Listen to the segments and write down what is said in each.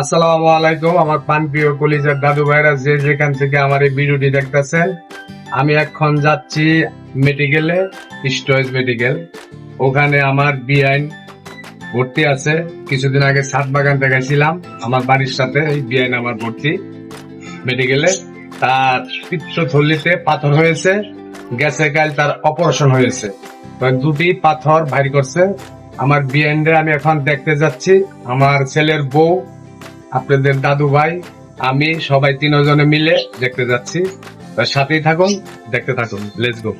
আসসালামু আলাইকুম, আমার প্রাণপ্রিয় কলিজার দাদু ভাইরা যে যেখান থেকে আমার এই ভিডিওটি দেখতেছেন, আমি এখন যাচ্ছি মেডিকেলে স্টোরেজ মেডিকেল ওখানে আমার বিআইন ভর্তি আছে। কিছুদিন আগে সাত বাগান দেখাইছিলাম আমার বাড়ির সাথে এই বিআইন আমার ভর্তি মেডিকেলে তার পিত্তথলিতে পাথর হয়েছে, গেছে কাল তার অপারেশন হয়েছে। দুটি পাথর ভারী করছে। আমার বিআইনরে আমি এখন দেখতে যাচ্ছি, আমার ছেলের বউ আপনাদের দাদু ভাই, আমি সবাই তিনজনে মিলে দেখতে যাচ্ছি। সাথেই থাকুন, দেখতে থাকুন। লেটস গো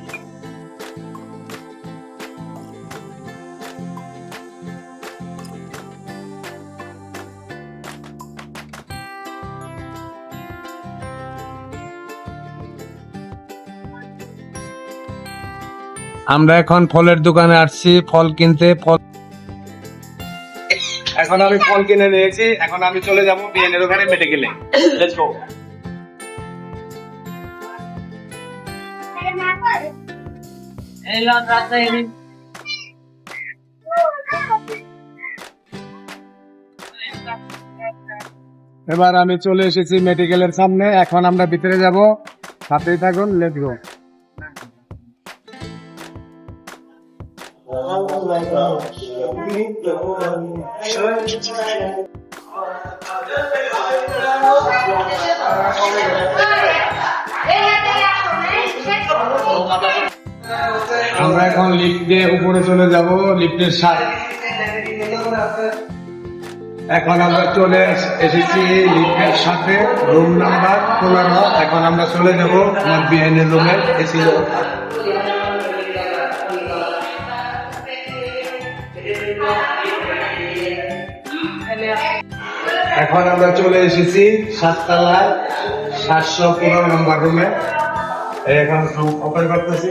আমরা এখন ফলের দোকানে আসছি, ফল কিনতে, ফল এখন আমি ফল কিনে নিয়েছি এখন আমি চলে যাব বিএনের ওখানে মেডিকেলে লেটস গো এবার আমি চলে এসেছি মেডিকেলের সামনে এখন আমরা ভিতরে যাব। সাথেই থাকুন লেটস গো আমরা এখন লিফট উপরে চলে যাব লিফটের সাথে। এখন আমরা চলে এস- এসেছি লিফটের সাথে। রুম নাম্বার পনেরো এখন আমরা চলে যাব আমার বিআইনের রুমে এসি এখন আমরা চলে এসেছি সাততলায় সাতশো পনেরো নম্বর রুমে। এখন ওপেন করতেছি।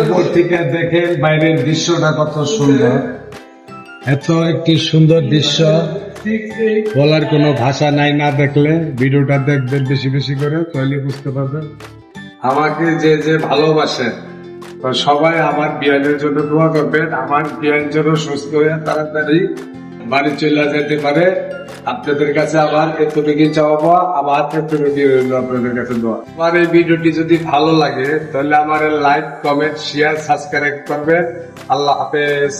উপর থেকে দেখে বাইরের দৃশ্যটা কত সুন্দর। এত একটি সুন্দর দৃশ্য। বলার কোনো ভাষা নাই না দেখলে ভিডিওটা দেখবেন বেশি বেশি করে, তাহলে বুঝতে পারবেন। আমাকে যে যে ভালোবাসে, তো সবাই আমার বিয়ানের জন্য দোয়া করবেন। আমার বিয়ান যেন সুস্থ হয়ে তাড়াতাড়ি বাড়ি চলে যেতে পারে। আপনাদের কাছে আবার এতটুকু চাওয়া আমার এতটুকু আপনাদের কাছে দোয়া। আমার এই ভিডিওটি যদি ভালো লাগে, তাহলে আমার লাইক, কমেন্ট শেয়ার সাবস্ক্রাইব করবেন। আল্লাহ হাফেজ।